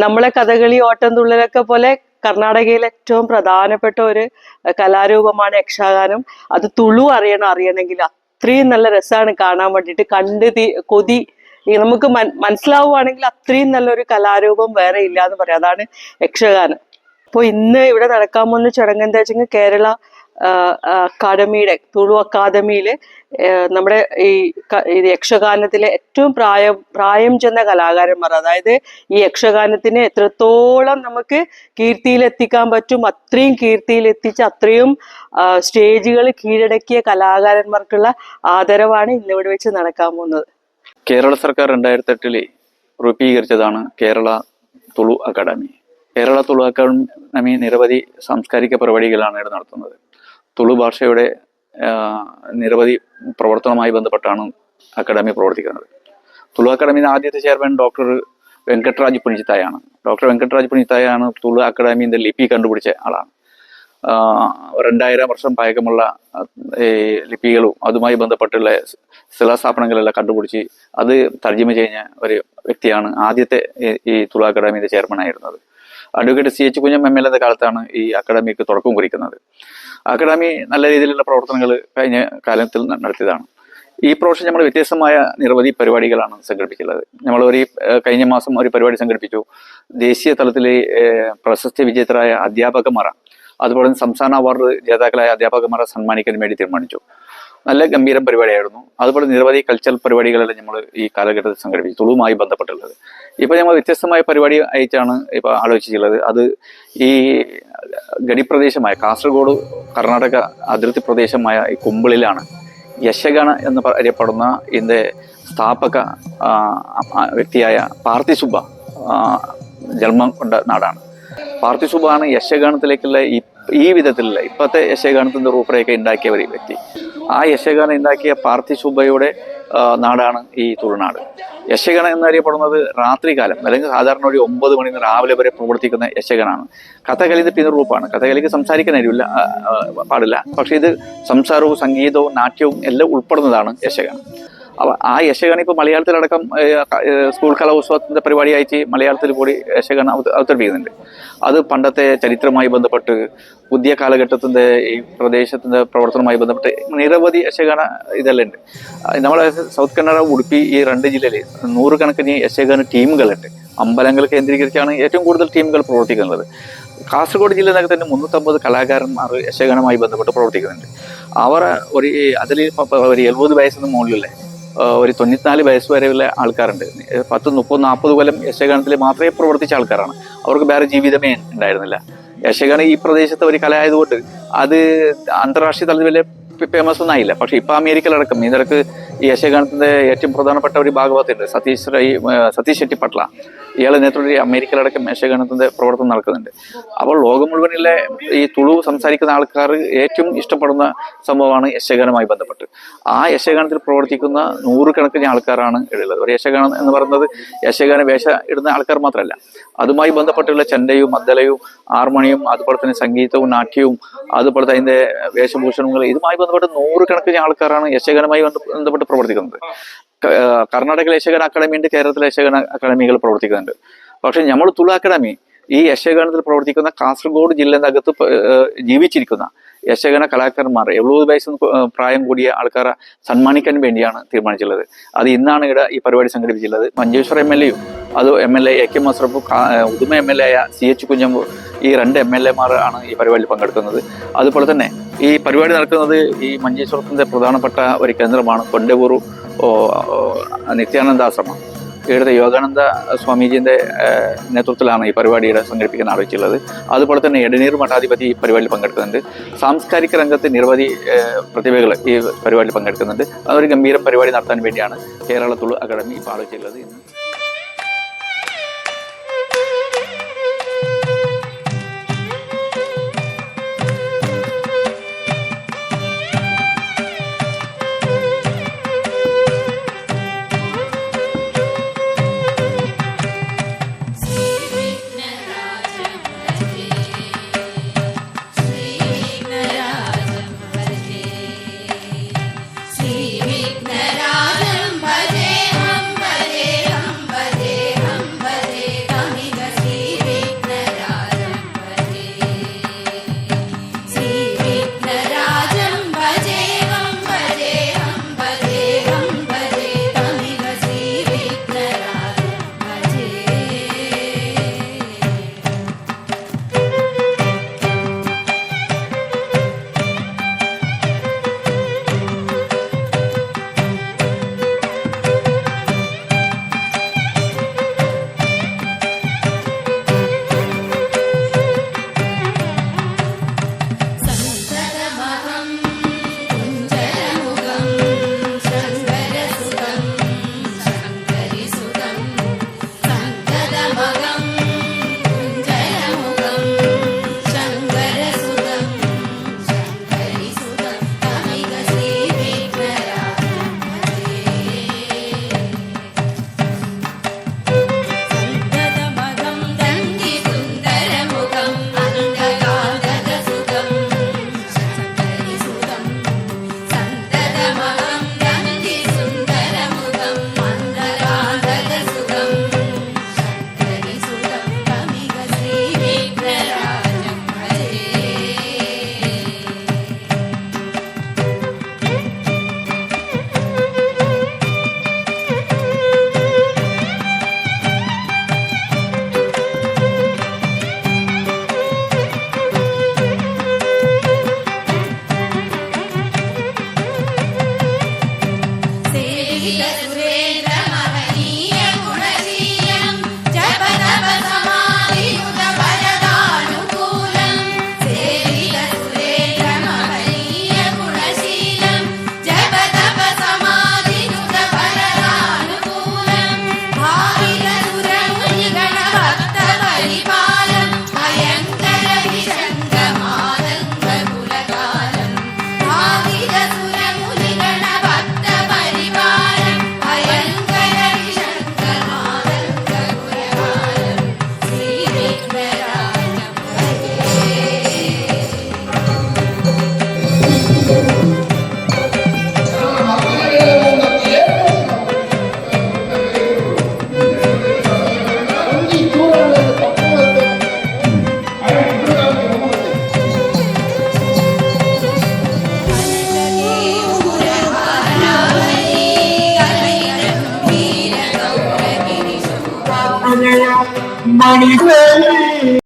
നമ്മളെ കഥകളി ഓട്ടം തുള്ളലൊക്കെ പോലെ കർണാടകയിലെ ഏറ്റവും പ്രധാനപ്പെട്ട ഒരു കലാരൂപമാണ് യക്ഷഗാനം. അത് തുളു അറിയണം അറിയണമെങ്കിൽ. അത്രയും നല്ല രസമാണ് കാണാൻ വേണ്ടിയിട്ട്. കണ്ട് കൊതി നമുക്ക് മനസ്സിലാവുകയാണെങ്കിൽ അത്രയും നല്ലൊരു കലാരൂപം വേറെ ഇല്ല എന്ന് പറയാം. അതാണ് യക്ഷഗാനം. അപ്പോൾ ഇന്ന് ഇവിടെ നടക്കാൻ പോകുന്ന ചടങ്ങ് എന്താ വെച്ചെങ്കിൽ കേരള അക്കാദമിയുടെ തുളു അക്കാദമിയിൽ നമ്മുടെ ഈ യക്ഷഗാനത്തിലെ ഏറ്റവും പ്രായം പ്രായം ചെന്ന കലാകാരന്മാർ അതായത് ഈ യക്ഷഗാനത്തിന് എത്രത്തോളം നമുക്ക് കീർത്തിയിലെത്തിക്കാൻ പറ്റും അത്രയും കീർത്തിയിലെത്തിച്ച് അത്രയും സ്റ്റേജുകൾ കീഴടക്കിയ കലാകാരന്മാർക്കുള്ള ആദരവാണ് ഇന്നിവിടെ വെച്ച് നടക്കാൻ പോകുന്നത്. കേരള സർക്കാർ രണ്ടായിരത്തി എട്ടിൽ രൂപീകരിച്ചതാണ് കേരള തുളു അക്കാദമി. കേരള തുളു അക്കാദമി നിരവധി സാംസ്കാരിക പരിപാടികളാണ് ഇവിടെ നടത്തുന്നത്. തുളു ഭാഷയുടെ നിരവധി പ്രവർത്തനവുമായി ബന്ധപ്പെട്ടാണ് അക്കാദമി പ്രവർത്തിക്കുന്നത്. തുളു അക്കാദമിയുടെ ആദ്യത്തെ ചെയർമാൻ ഡോക്ടർ വെങ്കട്ടരാജ് പുണിച്ചിത്തായാണ് ഡോക്ടർ വെങ്കട്ടരാജ് പുണിച്ചിത്തായാണ് തുളു അക്കാദമിന്റെ ലിപി കണ്ടുപിടിച്ച ആളാണ്. രണ്ടായിരം വർഷം പഴക്കമുള്ള ഈ ലിപികളും അതുമായി ബന്ധപ്പെട്ടുള്ള ശിലാസ്ഥാപനങ്ങളെല്ലാം കണ്ടുപിടിച്ച് അത് തർജമ ചെയ്യുന്ന ഒരു വ്യക്തിയാണ് ആദ്യത്തെ ഈ- തുളു അക്കാദമിന്റെ ചെയർമാൻ ആയിരുന്നത് advocate C H Kunjam M L എന്ന കാലത്താണ് ഈ അക്കാഡമിക്ക് തുടക്കം കുറിക്കുന്നത്. അക്കാഡമി നല്ല രീതിയിലുള്ള പ്രവർത്തനങ്ങൾ കഴിഞ്ഞ കാലത്തിൽ നടത്തിയതാണ്. ഈ പ്രാവശ്യം നമ്മൾ വ്യത്യസ്തമായ നിരവധി പരിപാടികളാണ് സംഘടിപ്പിച്ചുള്ളത് നമ്മൾ ഒരു കഴിഞ്ഞ മാസം ഒരു പരിപാടി സംഘടിപ്പിച്ചു. ദേശീയ തലത്തിലെ പ്രശസ്ത പ്രശസ്തി വിജേതരായ അധ്യാപകന്മാർ അതുപോലെ തന്നെ സംസ്ഥാന അവാർഡ് ജേതാക്കളായ അധ്യാപകന്മാരെ സമ്മാനിക്കാൻ വേണ്ടി തീരുമാനിച്ചു. നല്ല ഗംഭീരം പരിപാടിയായിരുന്നു. അതുപോലെ നിരവധി കൾച്ചറൽ പരിപാടികളെല്ലാം നമ്മൾ ഈ കാലഘട്ടത്തിൽ സംഘടിപ്പിച്ചു തുളുമായി ബന്ധപ്പെട്ടുള്ളത്. ഇപ്പൊ നമ്മൾ വ്യത്യസ്തമായ പരിപാടി ആയിട്ടാണ് ഇപ്പൊ ആലോചിച്ചിട്ടുള്ളത്. അത് ഈ ഗഡിപ്രദേശമായ കാസർഗോഡ് കർണാടക അതിർത്തി പ്രദേശമായ ഈ കുമ്പിളിലാണ് യശഗണ എന്ന് അറിയപ്പെടുന്ന ഇതിന്റെ സ്ഥാപക വ്യക്തിയായ പാർത്ഥിസുബ ആ, ജന്മം കൊണ്ട നാടാണ്. പാർത്ഥിസുബാണ് യശഗാനത്തിലേക്കുള്ള ഈ ഈ വിധത്തിലുള്ള ഇപ്പോഴത്തെ യശഗണത്തിന്റെ റൂപ്പറേഖ ഉണ്ടാക്കിയ ഒരു വ്യക്തി. ആ യക്ഷഗാനം ഉണ്ടാക്കിയ പാർത്ഥിസുബയുടെ നാടാണ് ഈ തുളുനാട്. യശഗണ എന്നറിയപ്പെടുന്നത് രാത്രികാലം അല്ലെങ്കിൽ സാധാരണ ഒരു ഒമ്പത് മണി രാവിലെ വരെ പ്രവർത്തിക്കുന്ന യശഗനാണ് കഥകളിന്റെ പിന്നറൂപ്പാണ് കഥകളിക്ക് സംസാരിക്കാൻ അറിയില്ല പാടില്ല. പക്ഷേ ഇത് സംസാരവും സംഗീതവും നാട്യവും എല്ലാം ഉൾപ്പെടുന്നതാണ് അവ ആ യശഗണ ഇപ്പൊ മലയാളത്തിലടക്കം സ്കൂൾ കലോത്സവത്തിന്റെ പരിപാടിയായിട്ട് മലയാളത്തിൽ കൂടി യശഗണ അവതരിപ്പിക്കുന്നുണ്ട്. അത് പണ്ടത്തെ ചരിത്രമായി ബന്ധപ്പെട്ട് പുതിയ കാലഘട്ടത്തിന്റെ ഈ പ്രദേശത്തിന്റെ പ്രവർത്തനവുമായി ബന്ധപ്പെട്ട് നിരവധി യശഗണ ഇതെല്ലാം ഉണ്ട്. നമ്മളെ സൗത്ത് കന്നഡ ഉടുപ്പി ഈ രണ്ട് ജില്ലയിൽ നൂറുകണക്കിന് യശഗണ ടീമുകളുണ്ട്. അമ്പലങ്ങൾ കേന്ദ്രീകരിച്ചാണ് ഏറ്റവും കൂടുതൽ ടീമുകൾ പ്രവർത്തിക്കുന്നത്. കാസർഗോഡ് ജില്ല തന്നെ മുന്നൂറ്റമ്പത് കലാകാരന്മാർ യശഗണമായി ബന്ധപ്പെട്ട് പ്രവർത്തിക്കുന്നുണ്ട്. അവർ ഒരു അതിൽ ഒരു എഴുപത് വയസ്സിന് മുകളിലുള്ള ഒരു തൊണ്ണൂറ്റിനാല് വയസ്സ് വരെയുള്ള ആൾക്കാരുണ്ട്. പത്ത് മുപ്പത് നാൽപ്പത് കൊല്ലം യശഗാനത്തിൽ മാത്രമേ പ്രവർത്തിച്ച ആൾക്കാരാണ്. അവർക്ക് വേറെ ജീവിതമേ ഉണ്ടായിരുന്നില്ല. യശഗാനം ഈ പ്രദേശത്തെ ഒരു കല ആയതുകൊണ്ട് അത് അന്താരാഷ്ട്രീയ തലത്തിൽ വലിയ ഫേമസ് ഒന്നായില്ല പക്ഷെ ഇപ്പൊ അമേരിക്കയിലടക്കം ഇതിനക്ക് ഈ യക്ഷഗാനത്തിന്റെ ഏറ്റവും പ്രധാനപ്പെട്ട ഒരു ഭാഗവത്തുണ്ട് സതീഷ് റൈ സതീഷ് ഷെട്ടി പട്ല ഇയാളെ നേതൃത്വത്തിൽ അമേരിക്കയിലടക്കം മേശഗണത്തിന്റെ പ്രവർത്തനം നടക്കുന്നുണ്ട്. അപ്പോൾ ലോകം മുഴുവനിലെ ഈ തുളു സംസാരിക്കുന്ന ആൾക്കാർ ഏറ്റവും ഇഷ്ടപ്പെടുന്ന സംഭവമാണ് യശഗാനവുമായി ബന്ധപ്പെട്ട്. ആ യശഗാനത്തിൽ പ്രവർത്തിക്കുന്ന നൂറുകണക്കിന് ആൾക്കാരാണ് ഉള്ളത് ഒരു യശഗാനം എന്ന് പറയുന്നത് യശഗാന വേഷ ഇടുന്ന ആൾക്കാർ മാത്രമല്ല. അതുമായി ബന്ധപ്പെട്ടുള്ള ചെണ്ടയും മദ്ദലയും ഹാർമോണിയും അതുപോലെ തന്നെ സംഗീതവും നാട്യവും അതുപോലെ തന്നെ അതിന്റെ വേഷഭൂഷണങ്ങൾ ഇതുമായി ബന്ധപ്പെട്ട് നൂറുകണക്കിന് ആൾക്കാരാണ് യശഗാനവുമായി ബന്ധപ്പെട്ട് പ്രവർത്തിക്കുന്നത്. കർണാടക യശഗാന അക്കാദമി ഉണ്ട് കേരളത്തിലെ യക്ഷഗാന അക്കാദമികൾ പ്രവർത്തിക്കുന്നുണ്ട്. പക്ഷെ നമ്മൾ തുള അക്കാദമി ഈ യക്ഷഗാനത്തിൽ പ്രവർത്തിക്കുന്ന കാസർഗോഡ് ജില്ലകത്ത് ജീവിച്ചിരിക്കുന്ന യക്ഷഗാന കലാകാരന്മാർ എഴുപത് വയസ്സ് പ്രായം കൂടിയ ആൾക്കാരെ സന്മാനിക്കാൻ വേണ്ടിയാണ് തീരുമാനിച്ചുള്ളത് അത് ഇന്നാണ് ഇവിടെ ഈ പരിപാടി സംഘടിപ്പിച്ചിട്ടുള്ളത്. മഞ്ചേശ്വർ എം എൽ എയും അത് M L A A K മസ്രഫും Uduma M L A ആയ സി എച്ച് കുഞ്ഞമ്പു ഈ രണ്ട് എം എൽ എമാർ ആണ് ഈ പരിപാടിയിൽ പങ്കെടുക്കുന്നത്. അതുപോലെ തന്നെ ഈ പരിപാടി നടക്കുന്നത് ഈ മഞ്ചേശ്വരത്തിന്റെ പ്രധാനപ്പെട്ട ഒരു കേന്ദ്രമാണ് കൊണ്ടവൂർ നിത്യാനന്ദ ആശ്രമം ഇവിടുത്തെ യോഗാനന്ദ സ്വാമീജിന്റെ നേതൃത്വത്തിലാണ് ഈ പരിപാടിയുടെ സംഘടിപ്പിക്കാൻ ആലോചിച്ചുള്ളത് അതുപോലെ തന്നെ എടനീർ മഠാധിപതി ഈ പരിപാടിയിൽ പങ്കെടുക്കുന്നുണ്ട്. സാംസ്കാരിക രംഗത്ത് നിരവധി പ്രതിഭകൾ ഈ പരിപാടിയിൽ പങ്കെടുക്കുന്നുണ്ട്. അതൊരു ഗംഭീര പരിപാടി നടത്താൻ വേണ്ടിയാണ് കേരള തുളു അക്കാദമി ഇപ്പോൾ You.